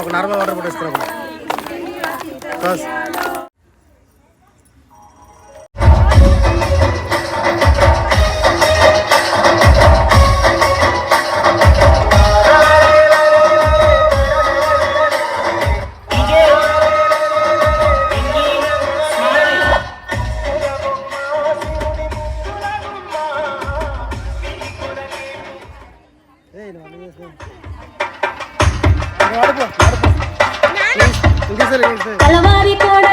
ఒక normal water bottle ఇస్తున్నాం தலவாரி கோட